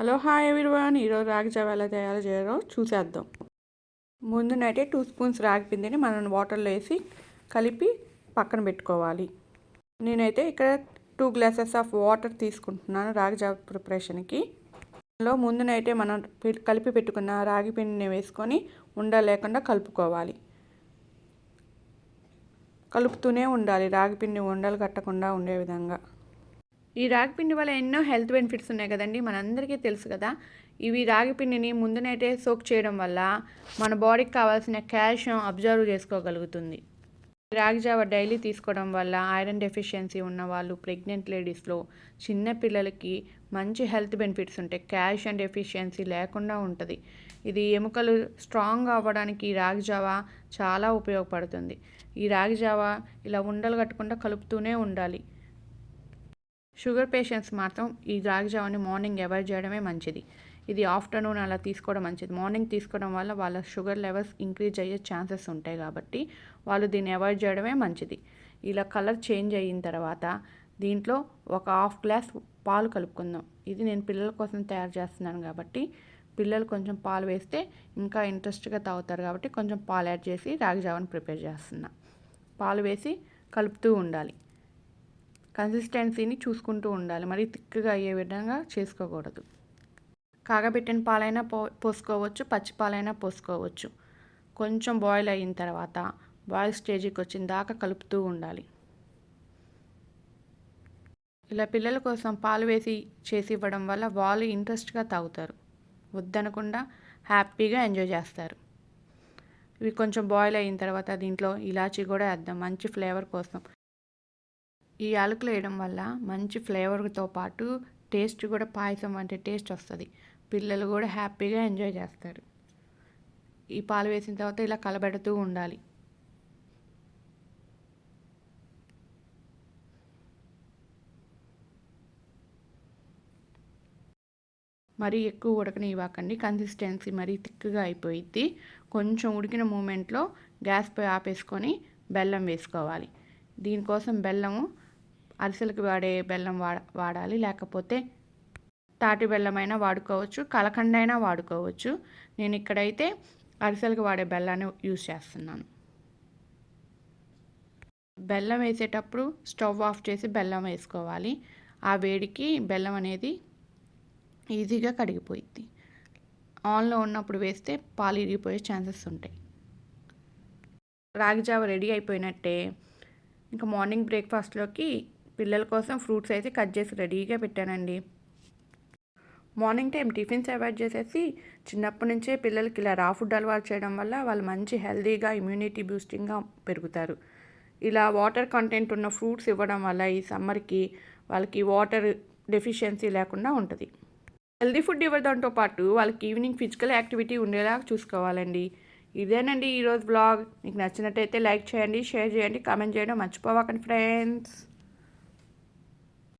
Hello hi everyone. ఈరోజు రాగి జావ ఎలా తయారు చేయాలో చూసేద్దాం. ముందునైతే టూ స్పూన్స్ రాగి పిండిని మనం వాటర్లో వేసి కలిపి పక్కన పెట్టుకోవాలి. నేనైతే ఇక్కడ టూ గ్లాసెస్ ఆఫ్ వాటర్ తీసుకుంటున్నాను రాగి జావ ప్రిపరేషన్కి. లో ముందునైతే మనం కలిపి పెట్టుకున్న రాగి పిండిని వేసుకొని ఉండ లేకుండా కలుపుకోవాలి. కలుపుతూనే ఉండాలి. రాగి పిండి ఉండలు కట్టకుండా ఉండే విధంగా. ఈ రాగి పిండి వల్ల ఎన్నో హెల్త్ బెనిఫిట్స్ ఉన్నాయి కదండి మనందరికీ తెలుసు కదా. ఇవి రాగి పిండిని ముందునైతే సోక్ చేయడం వల్ల మన బాడీకి కావాల్సిన కాల్షియం అబ్జర్వ్ చేసుకోగలుగుతుంది. రాగి జావ డైలీ తీసుకోవడం వల్ల ఐరన్ డెఫిషియన్సీ ఉన్న వాళ్ళు ప్రెగ్నెంట్ లేడీస్లో చిన్న పిల్లలకి మంచి హెల్త్ బెనిఫిట్స్ ఉంటాయి. కాల్షియం డెఫిషియన్సీ లేకుండా ఉంటుంది. ఇది ఎముకలు స్ట్రాంగ్ అవ్వడానికి ఈ రాగి జావ చాలా ఉపయోగపడుతుంది. ఈ రాగి జావ ఇలా ఉండలు కట్టకుండా కలుపుతూనే ఉండాలి. షుగర్ పేషెంట్స్ మాత్రం ఈ రాగి జావని మార్నింగ్ అవాయిడ్ చేయడమే మంచిది. ఇది ఆఫ్టర్నూన్ అలా తీసుకోవడం మంచిది. మార్నింగ్ తీసుకోవడం వల్ల వాళ్ళ షుగర్ లెవెల్స్ ఇంక్రీజ్ అయ్యే ఛాన్సెస్ ఉంటాయి కాబట్టి వాళ్ళు దీన్ని అవాయిడ్ చేయడమే మంచిది. ఇలా కలర్ చేంజ్ అయిన తర్వాత దీంట్లో ఒక హాఫ్ గ్లాస్ పాలు కలుపుకుందాం. ఇది నేను పిల్లల కోసం తయారు చేస్తున్నాను కాబట్టి పిల్లలు కొంచెం పాలు వేస్తే ఇంకా ఇంట్రెస్ట్గా తాగుతారు కాబట్టి కొంచెం పాలు యాడ్ చేసి రాగి జావని ప్రిపేర్ చేస్తున్నా. పాలు వేసి కలుపుతూ ఉండాలి. కన్సిస్టెన్సీని చూసుకుంటూ ఉండాలి. మరి థిక్గా అయ్యే విధంగా చేసుకోకూడదు. కాగబెట్టిన పాలైనా పో పోసుకోవచ్చు పచ్చి పాలైనా పోసుకోవచ్చు. కొంచెం బాయిల్ అయిన తర్వాత బాయిల్ స్టేజ్కి వచ్చిన దాకా కలుపుతూ ఉండాలి. ఇలా పిల్లల కోసం పాలు వేసి చేసి ఇవ్వడం వల్ల వాళ్ళు ఇంట్రెస్ట్గా తాగుతారు. వద్దనకుండా హ్యాపీగా ఎంజాయ్ చేస్తారు. ఇవి కొంచెం బాయిల్ అయిన తర్వాత దీంట్లో ఇలాచీ కూడా వేద్దాం. మంచి ఫ్లేవర్ కోసం. ఈ యాలకులు వేయడం వల్ల మంచి ఫ్లేవర్తో పాటు టేస్ట్ కూడా పాయసం వంటి టేస్ట్ వస్తుంది. పిల్లలు కూడా హ్యాపీగా ఎంజాయ్ చేస్తారు. ఈ పాలు వేసిన తర్వాత ఇలా కలబెడుతూ ఉండాలి. మరీ ఎక్కువ ఉడకనివ్వకండి. కన్సిస్టెన్సీ మరీ థిక్గా అయిపోయిద్ది. కొంచెం ఉడికిన మూమెంట్లో గ్యాస్ పోయి ఆపేసుకొని బెల్లం వేసుకోవాలి. దీనికోసం బెల్లము అరిసెలకు వాడే బెల్లం వాడ వాడాలి. లేకపోతే తాటి బెల్లమైనా వాడుకోవచ్చు. కలకండ అయినా వాడుకోవచ్చు. నేను ఇక్కడైతే అరిసెలకు వాడే బెల్లాన్ని యూజ్ చేస్తున్నాను. బెల్లం వేసేటప్పుడు స్టవ్ ఆఫ్ చేసి బెల్లం వేసుకోవాలి. ఆ వేడికి బెల్లం అనేది ఈజీగా కడిగిపోయిద్ది. ఆన్లో ఉన్నప్పుడు వేస్తే పాలు ఇరిగిపోయే ఛాన్సెస్ ఉంటాయి. రాగి జావ రెడీ అయిపోయినట్టే. ఇంకా మార్నింగ్ బ్రేక్ఫాస్ట్లోకి పిల్లల కోసం ఫ్రూట్స్ అయితే కట్ చేసి రెడీగా పెట్టానండి. మార్నింగ్ టైం టిఫిన్స్ అవాయిడ్ చేసేసి చిన్నప్పటి నుంచే పిల్లలకి ఇలా రా ఫుడ్ అలవాటు చేయడం వల్ల వాళ్ళు మంచి హెల్తీగా ఇమ్యూనిటీ బూస్టింగ్గా పెరుగుతారు. ఇలా వాటర్ కంటెంట్ ఉన్న ఫ్రూట్స్ ఇవ్వడం వల్ల ఈ సమ్మర్కి వాళ్ళకి వాటర్ డెఫిషియన్సీ లేకుండా ఉంటుంది. హెల్తీ ఫుడ్ ఇవ్వడంతో పాటు వాళ్ళకి ఈవినింగ్ ఫిజికల్ యాక్టివిటీ ఉండేలా చూసుకోవాలండి. ఇదేనండి ఈరోజు బ్లాగ్ మీకు నచ్చినట్టయితే లైక్ చేయండి షేర్ చేయండి కామెంట్ చేయడం మర్చిపోవకండి ఫ్రెండ్స్.